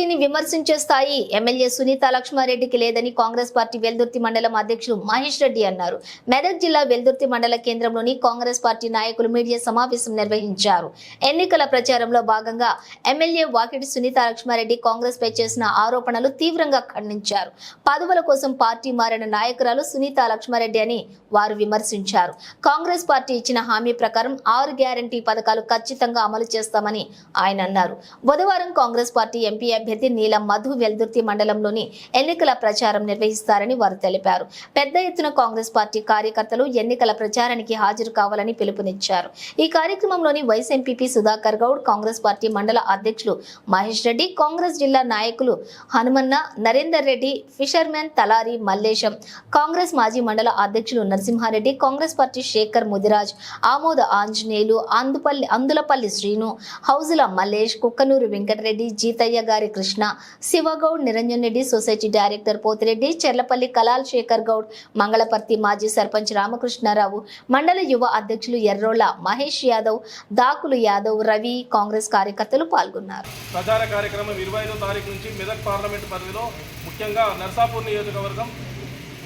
పార్టీని విమర్శించే స్థాయి ఎమ్మెల్యే సునీత లక్ష్మారెడ్డికి లేదని కాంగ్రెస్ పార్టీ వెల్దుర్తి మండలం అధ్యక్షులు మహేష్ రెడ్డి అన్నారు. మెదక్ జిల్లా వెల్దుర్తి మండల కేంద్రంలోని కాంగ్రెస్ పార్టీ నాయకులు మీడియా సమావేశం నిర్వహించారు. ఎన్నికల ప్రచారంలో భాగంగా ఎమ్మెల్యే వాకిటి సునీత లక్ష్మారెడ్డి కాంగ్రెస్ పై చేసిన ఆరోపణలు తీవ్రంగా ఖండించారు. పదవుల కోసం పార్టీ మారిన నాయకురాలు సునీత లక్ష్మారెడ్డి అని వారు విమర్శించారు. కాంగ్రెస్ పార్టీ ఇచ్చిన హామీ ప్రకారం ఆరు గ్యారంటీ పథకాలు ఖచ్చితంగా అమలు చేస్తామని ఆయన అన్నారు. బుధవారం కాంగ్రెస్ పార్టీ ఎంపీ అభ్యర్థి నీలం మధు వెల్దుర్తి మండలంలోని ఎన్నికల ప్రచారం నిర్వహిస్తారని వారు తెలిపారు. పెద్ద ఎత్తున కాంగ్రెస్ పార్టీ కార్యకర్తలు ఎన్నికల ప్రచారానికి హాజరు కావాలని పిలుపునిచ్చారు. ఈ కార్యక్రమంలోని vice MPP Sudhakar Goud Congress party మండల అధ్యక్షులు మహేష్ రెడ్డి కాంగ్రెస్ జిల్లా నాయకులు హనుమన్న నరేందర్ రెడ్డి ఫిషర్మెన్ తలారి మల్లేశం కాంగ్రెస్ మాజీ మండల అధ్యక్షులు నరసింహారెడ్డి కాంగ్రెస్ పార్టీ శేఖర్ ముదిరాజ్ ఆమోద ఆంజనేయులు అందుపల్లి అందులపల్లి శ్రీను హౌజుల మల్లేష్ కుక్కనూరు వెంకటరెడ్డి జీతయ్య గారి కృష్ణ శివగౌడ్ నిరంజన్ రెడ్డి సొసైటీ డైరెక్టర్ పోతిరెడ్డి చెర్లపల్లి కలాల్ శేఖర్ గౌడ్ మంగళపర్తి మాజీ సర్పంచ్ రామకృష్ణారావు మండల యువ అధ్యక్షులు ఎర్రోల మహేష్ యాదవ్ దాకులు యాదవ్ రవి కాంగ్రెస్ కార్యకర్తలు పాల్గొన్నారు. ప్రచార కార్యక్రమం ఇరవై ఐదో తారీఖు నుంచి మెదక్ పార్లమెంట్ పరిధిలో ముఖ్యంగా నర్సాపూర్ నియోజకవర్గం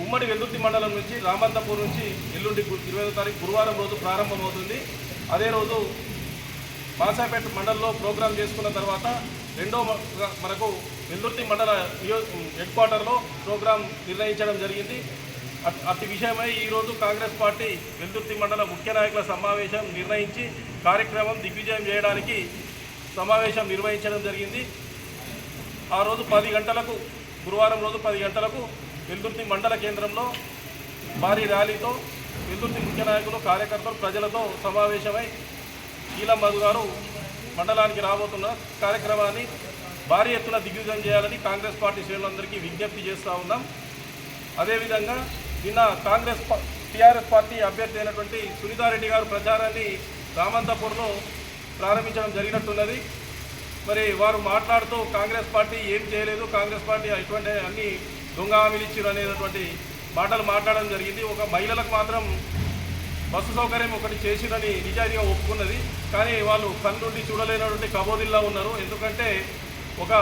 ఉమ్మడి వెల్లుర్తి మండలం నుంచి రామంతపూర్ నుంచి ఎల్లుండి ఇరవై ఐదో తారీఖు గురువారం రోజు ప్రారంభమవుతుంది. అదే రోజు బాసాపేట మండలంలో ప్రోగ్రాం చేసుకున్న తర్వాత రెండో మనకు వెల్లుర్తి మండల హెడ్ క్వార్టర్లో ప్రోగ్రాం నిర్ణయించడం జరిగింది. అతి అట్టి విషయమై ఈరోజు కాంగ్రెస్ పార్టీ వెల్దుర్తి మండల ముఖ్య నాయకుల సమావేశం నిర్ణయించి కార్యక్రమం దిగ్విజయం చేయడానికి సమావేశం నిర్వహించడం జరిగింది. ఆ రోజు పది గంటలకు గురువారం రోజు పది గంటలకు వెల్దుర్తి మండల కేంద్రంలో భారీ ర్యాలీతో వెల్దుర్తి ముఖ్య నాయకులు కార్యకర్తలు ప్రజలతో సమావేశమై కీలం మధు గారు మండలానికి రాబోతున్న కార్యక్రమాన్ని భారీ ఎత్తున దిగ్విజయం చేయాలని కాంగ్రెస్ పార్టీ శ్రేణులందరికీ విజ్ఞప్తి చేస్తూ ఉన్నాం. అదేవిధంగా నిన్న కాంగ్రెస్ టీఆర్ఎస్ పార్టీ అభ్యర్థి అయినటువంటి సునీతారెడ్డి గారు ప్రచారాన్ని రామంతపూర్లో ప్రారంభించడం జరిగినట్టున్నది. మరి వారు మాట్లాడుతూ కాంగ్రెస్ పార్టీ ఏం చేయలేదు కాంగ్రెస్ పార్టీ ఎటువంటి అన్ని దొంగ హామీలు ఇచ్చారు అనేటువంటి మాటలు మాట్లాడడం జరిగింది. ఒక మహిళలకు మాత్రం బస్సు సౌకర్యం ఒకటి చేసిరని నిజాయితీగా ఒప్పుకున్నది. కానీ వాళ్ళు కన్నుండి చూడలేనటువంటి కబోదిల్లా ఉన్నారు. ఎందుకంటే ఒక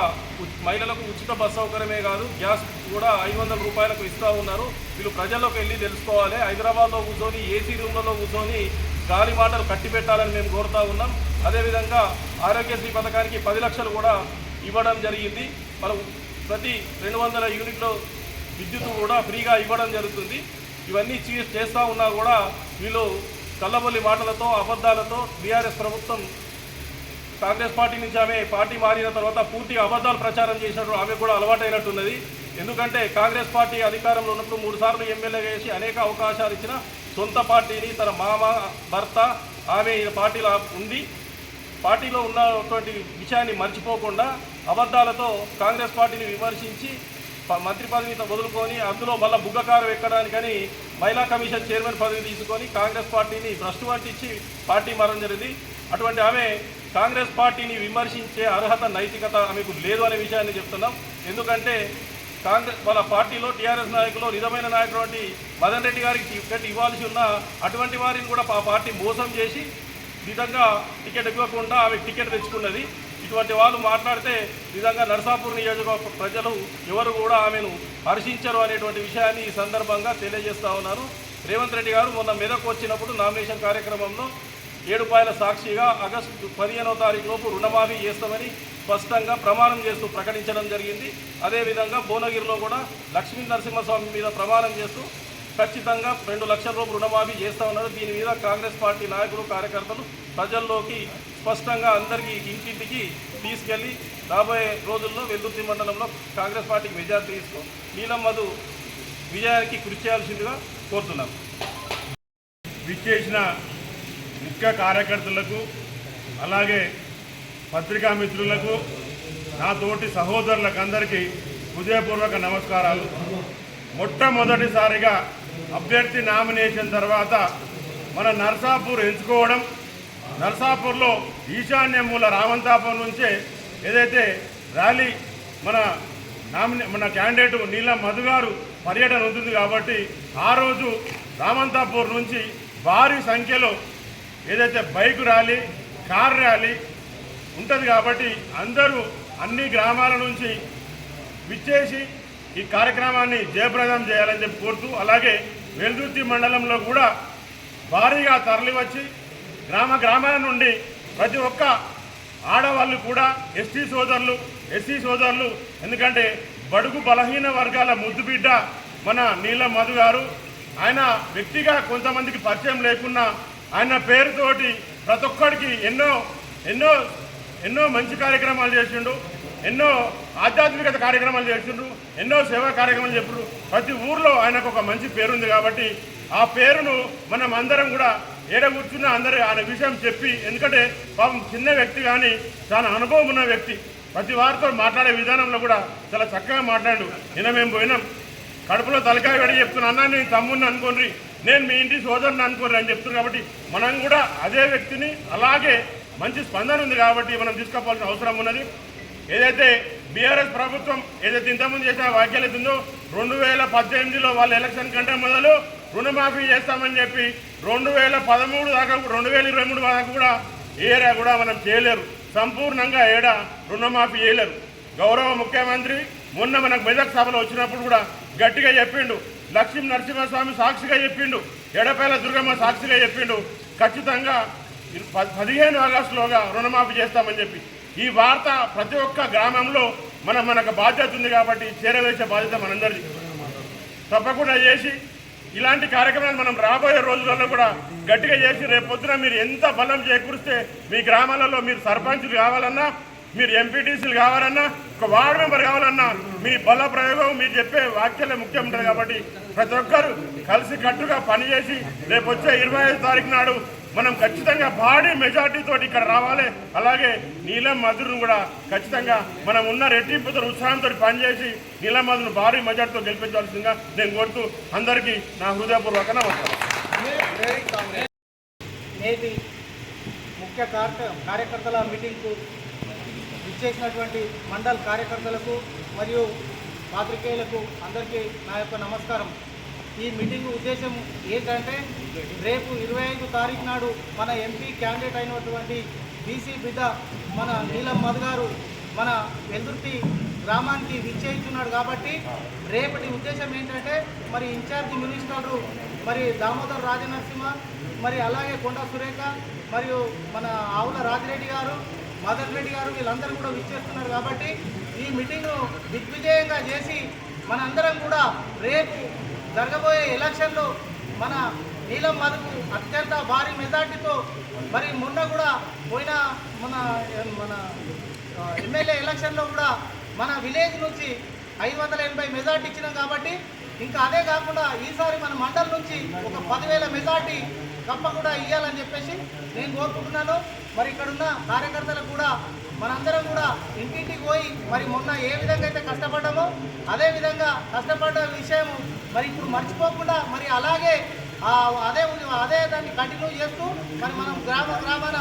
మహిళలకు ఉచిత బస్సు సౌకర్యమే కాదు. గ్యాస్ కూడా ఐదు వందల రూపాయలకు ఇస్తూ ఉన్నారు. వీళ్ళు ప్రజల్లోకి వెళ్ళి తెలుసుకోవాలి. హైదరాబాద్లో కూర్చొని ఏసీ రూమ్లలో కూర్చొని గాలి మాటలు కట్టి పెట్టాలని మేము కోరుతా ఉన్నాం. అదేవిధంగా ఆరోగ్యశ్రీ పథకానికి పది లక్షలు కూడా ఇవ్వడం జరిగింది. మనం ప్రతి రెండు వందల యూనిట్లు విద్యుత్ కూడా ఫ్రీగా ఇవ్వడం జరుగుతుంది. ఇవన్నీ చేస్తూ ఉన్నా కూడా వీళ్ళు కల్లబొల్లి మాటలతో అబద్ధాలతో బీఆర్ఎస్ ప్రభుత్వం కాంగ్రెస్ పార్టీ నుంచి ఆమె పార్టీ మారిన తర్వాత పూర్తిగా అబద్ధాలు ప్రచారం చేసినట్టు ఆమె కూడా అలవాటైనట్టున్నది. ఎందుకంటే కాంగ్రెస్ పార్టీ అధికారంలో ఉన్నప్పుడు మూడుసార్లు ఎమ్మెల్యే చేసి అనేక అవకాశాలు ఇచ్చిన సొంత పార్టీని తన మామ భర్త ఆమె ఈ పార్టీలో ఉంది. పార్టీలో ఉన్నటువంటి విషయాన్ని మర్చిపోకుండా అబద్ధాలతో కాంగ్రెస్ పార్టీని విమర్శించి మంత్రి పదవితో వదులుకొని అందులో మళ్ళీ బుగ్గకారం ఎక్కడానికని మహిళా కమిషన్ చైర్మన్ పదవి తీసుకొని కాంగ్రెస్ పార్టీని భ్రష్టు పట్టించి పార్టీ మారడం జరిగింది. అటువంటి ఆమె కాంగ్రెస్ పార్టీని విమర్శించే అర్హత నైతికత ఆమెకు లేదు అనే విషయాన్ని చెప్తున్నాం. ఎందుకంటే కాంగ్రెస్ వాళ్ళ పార్టీలో టీఆర్ఎస్ నాయకులు నిజమైన నాయకుడు మదన్ రెడ్డి గారికి టికెట్ ఇవ్వాల్సి ఉన్న అటువంటి వారిని కూడా ఆ పార్టీ మోసం చేసి విధంగా టికెట్ ఇవ్వకుండా ఆమె టికెట్ తెచ్చుకున్నది. ఇటువంటి వాళ్ళు మాట్లాడితే నిజంగా నర్సాపూర్ నియోజకవర్గ ప్రజలు ఎవరు కూడా ఆమెను హర్షించరు అనేటువంటి విషయాన్ని ఈ సందర్భంగా తెలియజేస్తా ఉన్నారు. రేవంత్ రెడ్డి గారు మొన్న మెదక్ వచ్చినప్పుడు నామినేషన్ కార్యక్రమంలో ఏడుపాయల సాక్షిగా ఆగస్టు పదిహేనవ తారీఖు లోపు రుణమాఫీ చేస్తామని స్పష్టంగా ప్రమాణం చేస్తూ ప్రకటించడం జరిగింది. అదేవిధంగా భువనగిరిలో కూడా లక్ష్మీ నరసింహస్వామి మీద ప్రమాణం చేస్తూ ఖచ్చితంగా రెండు లక్షల రూపాయలు రుణమాఫీ చేస్తా ఉన్నారు. దీని మీద కాంగ్రెస్ పార్టీ నాయకులు కార్యకర్తలు ప్రజల్లోకి స్పష్టంగా అందరికీ ఇంటింటికి తీసుకెళ్ళి రాబోయే రోజుల్లో వెల్దుర్తి మండలంలో కాంగ్రెస్ పార్టీకి మెజార్టీ ఇస్తూ నీలం మధు విజయానికి కృషి చేయాల్సిందిగా కోరుతున్నాం. విచ్చేసిన ముఖ్య కార్యకర్తలకు అలాగే పత్రికా మిత్రులకు నా తోటి సహోదరులకు అందరికీ హృదయపూర్వక నమస్కారాలు. మొట్టమొదటిసారిగా అభ్యర్థి నామినేషన్ తర్వాత మన నర్సాపూర్ ఎంచుకోవడం నర్సాపూర్లో ఈశాన్య మూల రామంతాపూర్ నుంచే ఏదైతే ర్యాలీ మన నామినే మన క్యాండిడేట్ నీలం మధు గారు పర్యటన ఉంటుంది కాబట్టి ఆ రోజు రామంతాపూర్ నుంచి భారీ సంఖ్యలో ఏదైతే బైక్ ర్యాలీ కార్ ర్యాలీ ఉంటుంది కాబట్టి అందరూ అన్ని గ్రామాల నుంచి విచ్చేసి ఈ కార్యక్రమాన్ని జయప్రదం చేయాలని చెప్పి కోరుతూ అలాగే వెల్దుర్తి మండలంలో కూడా భారీగా తరలివచ్చి గ్రామ గ్రామాల నుండి ప్రతి ఒక్క ఆడవాళ్ళు కూడా ఎస్టీ సోదరులు ఎస్సీ సోదరులు ఎందుకంటే బడుగు బలహీన వర్గాల ముద్దుబిడ్డ మన నీలం మధు గారు ఆయన వ్యక్తిగా కొంతమందికి పరిచయం లేకున్నా ఆయన పేరుతోటి ప్రతి ఒక్కడికి ఎన్నో ఎన్నో ఎన్నో మంచి కార్యక్రమాలు చేసిండు ఎన్నో ఆధ్యాత్మికత కార్యక్రమాలు చేసిండు. ఎన్నో సేవా కార్యక్రమాలు చెప్పుడు ప్రతి ఊర్లో ఆయనకు ఒక మంచి పేరుంది కాబట్టి ఆ పేరును మనం అందరం కూడా ఏడ కూర్చున్న అందరూ ఆయన విషయం చెప్పి ఎందుకంటే పాపం చిన్న వ్యక్తి కానీ చాలా అనుభవం ఉన్న వ్యక్తి. ప్రతి వారితో మాట్లాడే విధానంలో కూడా చాలా చక్కగా మాట్లాడు. నిన్న మేము పోయినాం. కడుపులో తలకాయ వెడి చెప్తున్నా అన్న నేను తమ్ముడిని అనుకోండి నేను మీ ఇంటి సోదరుని అనుకోండి అని చెప్తున్నాను కాబట్టి మనం కూడా అదే వ్యక్తిని అలాగే మంచి స్పందన ఉంది కాబట్టి మనం తీసుకోవాల్సిన అవసరం ఉన్నది. ఏదైతే బీఆర్ఎస్ ప్రభుత్వం ఏదైతే ఇంతకుముందు చేసిన వ్యాఖ్యలు ఉందో రెండు వేల పద్దెనిమిదిలో వాళ్ళ ఎలక్షన్ కంటే మొదలు రుణమాఫీ చేస్తామని చెప్పి రెండు వేల పదమూడు దాకా రెండు వేల ఇరవై మూడు దాకా కూడా ఏరియా కూడా మనం చేయలేరు. సంపూర్ణంగా ఏడ రుణమాఫీ చేయలేరు. గౌరవ ముఖ్యమంత్రి మొన్న మనకు మెదక్ సభలో వచ్చినప్పుడు కూడా గట్టిగా చెప్పిండు. లక్ష్మీ నరసింహస్వామి సాక్షిగా చెప్పిండు. ఎడపేల దుర్గమ్మ సాక్షిగా చెప్పిండు. ఖచ్చితంగా ప- పదిహేను ఆగస్టులోగా రుణమాఫీ చేస్తామని చెప్పి. ఈ వార్త ప్రతి ఒక్క గ్రామంలో మన మనకు బాధ్యత ఉంది కాబట్టి చేరవేసే బాధ్యత మనందరిది. తప్పకుండా చేసి ఇలాంటి కార్యక్రమాలు మనం రాబోయే రోజులలో కూడా గట్టిగా చేసి రేపొద్దున మీరు ఎంత బలం చేకూరిస్తే మీ గ్రామాలలో మీరు సర్పంచులు కావాలన్నా మీరు ఎంపీటీసీలు కావాలన్నా ఒక వార్డు మెంబర్ కావాలన్నా మీ బల ప్రయోగం మీరు చెప్పే వాక్యాలే ముఖ్యం ఉంటుంది కాబట్టి ప్రతి ఒక్కరు కలిసి కట్టుగా పనిచేసి రేపు వచ్చే ఇరవై ఐదు తారీఖు నాడు మనం ఖచ్చితంగా భారీ మెజార్టీతో ఇక్కడ రావాలి. అలాగే నీలం మధురును కూడా ఖచ్చితంగా మనం ఉన్న రెట్టింపుతో ఉత్సాహంతో పనిచేసి నీలం మధును భారీ మెజార్టీతో గెలిపించాల్సిందిగా నేను కోరుతూ అందరికీ నా హృదయపూర్వక నమస్కారం. నేటి ముఖ్య కార్యకర్తల మీటింగ్కు ఇచ్చేసినటువంటి మండల్ కార్యకర్తలకు మరియు పాత్రికేయులకు అందరికీ నా యొక్క నమస్కారం. ఈ మీటింగ్ ఉద్దేశం ఏంటంటే రేపు ఇరవై ఐదు తారీఖు నాడు మన ఎంపీ క్యాండిడేట్ అయినటువంటి బీసీ బిడ్డ మన నీలం మధు గారు మన వెల్దుర్తి గ్రామానికి విచ్చేస్తున్నాడు కాబట్టి రేపటి ఉద్దేశం ఏంటంటే మరి ఇన్ఛార్జి మినిస్టర్లు మరి దామోదర్ రాజనరసింహ మరి అలాగే కొండ సురేఖ మరియు మన ఆవుల రాజిరెడ్డి గారు మదన్ రెడ్డి గారు వీళ్ళందరూ కూడా విచ్చేస్తున్నారు కాబట్టి ఈ మీటింగ్ను దిగ్విజయంగా చేసి మనందరం కూడా రేపు జరగబోయే ఎలక్షన్లో మన నీలం మధుకు అత్యంత భారీ మెజార్టీతో మరి మొన్న కూడా పోయిన మన మన ఎమ్మెల్యే ఎలక్షన్లో కూడా మన విలేజ్ నుంచి ఐదు వందల ఎనభై మెజార్టీ ఇచ్చినాం కాబట్టి ఇంకా అదే కాకుండా ఈసారి మన మండల్ నుంచి ఒక పదివేల మెజార్టీ తప్పకుండా ఇవ్వాలని చెప్పేసి నేను కోరుకుంటున్నాను. మరి ఇక్కడున్న కార్యకర్తలకు కూడా మనందరం కూడా ఇంటింటికి పోయి మరి మొన్న ఏ విధంగా అయితే కష్టపడ్డామో అదే విధంగా కష్టపడ్డ విషయం మరి ఇప్పుడు మర్చిపోకుండా మరి అలాగే ఆ అదే అదే దాన్ని కంటిన్యూ చేస్తూ మరి మనం గ్రామ గ్రామాన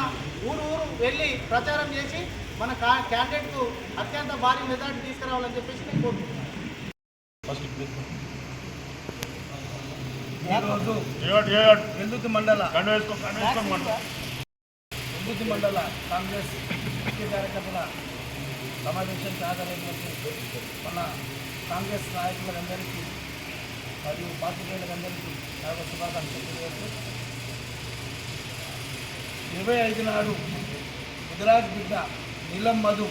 ఊరు ఊరు వెళ్ళి ప్రచారం చేసి మన కా క్యాండిడేట్కు అత్యంత భారీ మెజార్టీ తీసుకురావాలని చెప్పేసి నేను కోరుకుంటున్నాను. ఈరోజు ఏడు ఏడు వెల్దుర్తి మండల. అభివృద్ధి మండల కాంగ్రెస్ ముఖ్య కార్యకర్తల సమావేశం ఆధారంలోకి మన కాంగ్రెస్ నాయకులందరికీ మరియు పార్టీలందరికీ నా యొక్క శుభాకాంక్షలు తెలియజేస్తూ ఇరవై ఐదు నాడు గుజరాత్ బిడ్డ నీలం మధు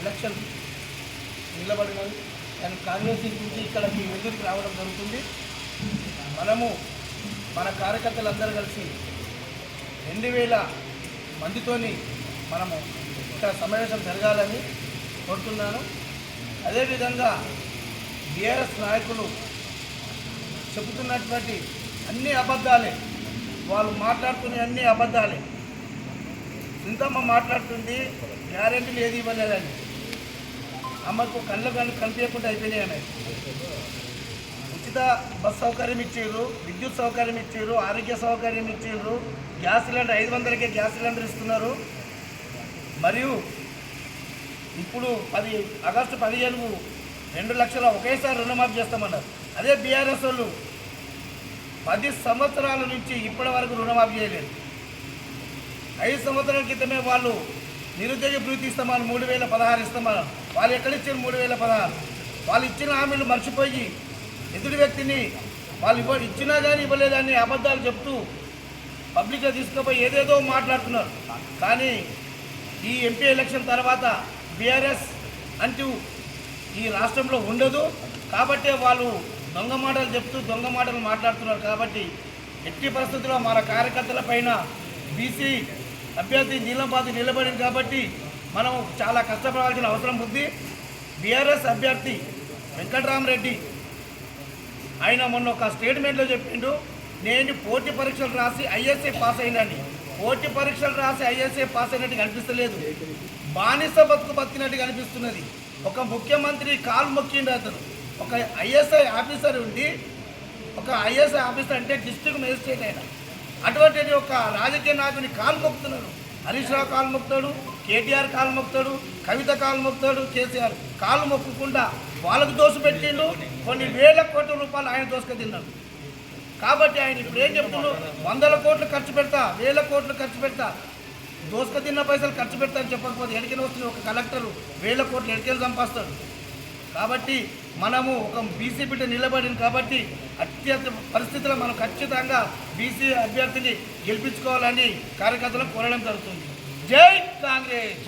ఎలక్షన్ నిలబడినది. దాని కాంగ్రెస్ నుంచి ఇక్కడ మీ రావడం జరుగుతుంది. మనము మన కార్యకర్తలందరూ కలిసి రెండు వేల మందితోని మనము ఇక్కడ సమావేశం జరగాలని కోరుతున్నాను. అదేవిధంగా బీఆర్ఎస్ నాయకులు చెబుతున్నటువంటి అన్ని అబద్ధాలే వాళ్ళు మాట్లాడుతున్న అన్ని అబద్ధాలే. సింతమ్మ మాట్లాడుతుంది గ్యారెంటీలు ఏది ఇవ్వలేదని. అమ్మకు కళ్ళు కళ్ళు కనిపించకుండా అయిపోయినాయి అన్నాయి ఉచిత బస్ సౌకర్యం ఇచ్చారు విద్యుత్ సౌకర్యం ఇచ్చారు ఆరోగ్య సౌకర్యం ఇచ్చారు గ్యాస్ సిలిండర్ ఐదు వందలకే గ్యాస్ సిలిండర్ ఇస్తున్నారు. మరియు ఇప్పుడు పది ఆగస్టు పదిహేను రెండు లక్షల ఒకేసారి రుణమాఫీ చేస్తామన్నారు. అదే బీఆర్ఎస్ వాళ్ళు పది సంవత్సరాల నుంచి ఇప్పటి వరకు రుణమాఫీ చేయలేదు. ఐదు సంవత్సరాల క్రితమే వాళ్ళు నిరుద్యోగ భృతి ఇస్తామని మూడు వేల పదహారు ఇస్తామని వాళ్ళు ఎక్కడిచ్చారు మూడు వేల పదహారు? వాళ్ళు ఇచ్చిన హామీలు మర్చిపోయి ఎదుటి వ్యక్తిని వాళ్ళు ఇవ్వ ఇచ్చినా కానీ ఇవ్వలేదని అబద్ధాలు చెప్తూ పబ్లిక్గా తీసుకుపోయి ఏదేదో మాట్లాడుతున్నారు. కానీ ఈ ఎంపీ ఎలక్షన్ తర్వాత బీఆర్ఎస్ అంటూ ఈ రాష్ట్రంలో ఉండదు. కాబట్టే వాళ్ళు దొంగ మాటలు చెప్తూ దొంగ మాటలు మాట్లాడుతున్నారు కాబట్టి ఎట్టి పరిస్థితుల్లో మన కార్యకర్తల పైన బీసీ అభ్యర్థి నీలంపాతి నిలబడింది కాబట్టి మనం చాలా కష్టపడాల్సిన అవసరం ఉంది. బీఆర్ఎస్ అభ్యర్థి వెంకటరామరెడ్డి ఆయన మొన్న ఒక స్టేట్మెంట్లో చెప్పిండు. నేను పోటీ పరీక్షలు రాసి ఐఎస్ఏ పాస్ అయినని పోటీ పరీక్షలు రాసి ఐఎస్ఏ పాస్ అయినట్టు కనిపిస్తలేదు. బానిస బతుకు బతికినట్టు కనిపిస్తున్నది. ఒక ముఖ్యమంత్రి కాలు మొక్కిండు అతను. ఒక ఐఎస్ఐ ఆఫీసర్ ఉండి ఒక ఐఎస్ఐ ఆఫీసర్ అంటే డిస్ట్రిక్ట్ మేజిస్ట్రేట్ అయినా అటువంటి ఒక రాజకీయ నాయకుని కాలు మొక్కుతున్నాడు. హరీష్ రావు కాలు మొక్కుతాడు కేటీఆర్ కాలు మొక్కుతాడు కవిత కాలు మొక్కుతాడు కేసీఆర్. కాలు మొక్కకుండా వాళ్ళకు దోష పెట్టిండు కొన్ని వేల కోట్ల రూపాయలు ఆయన దోసుక తిన్నాడు కాబట్టి ఆయన ఇప్పుడు ఏం చెప్తున్నాడు? వందల కోట్లు ఖర్చు పెడతా వేల కోట్లు ఖర్చు పెడతా. దోసుక తిన్న పైసలు ఖర్చు పెడతా అని చెప్పకపోతే ఎడికెళ్ళి వస్తుంది. ఒక కలెక్టర్ వేల కోట్లు ఎడికెళ్ళి సంపాస్తాడు కాబట్టి మనము ఒక బీసీ బిడ్డ నిలబడింది కాబట్టి అత్యంత పరిస్థితుల్లో మనం ఖచ్చితంగా బీసీ అభ్యర్థిని గెలిపించుకోవాలని కార్యకర్తలకు కోరడం జరుగుతుంది. జై కాంగ్రెస్!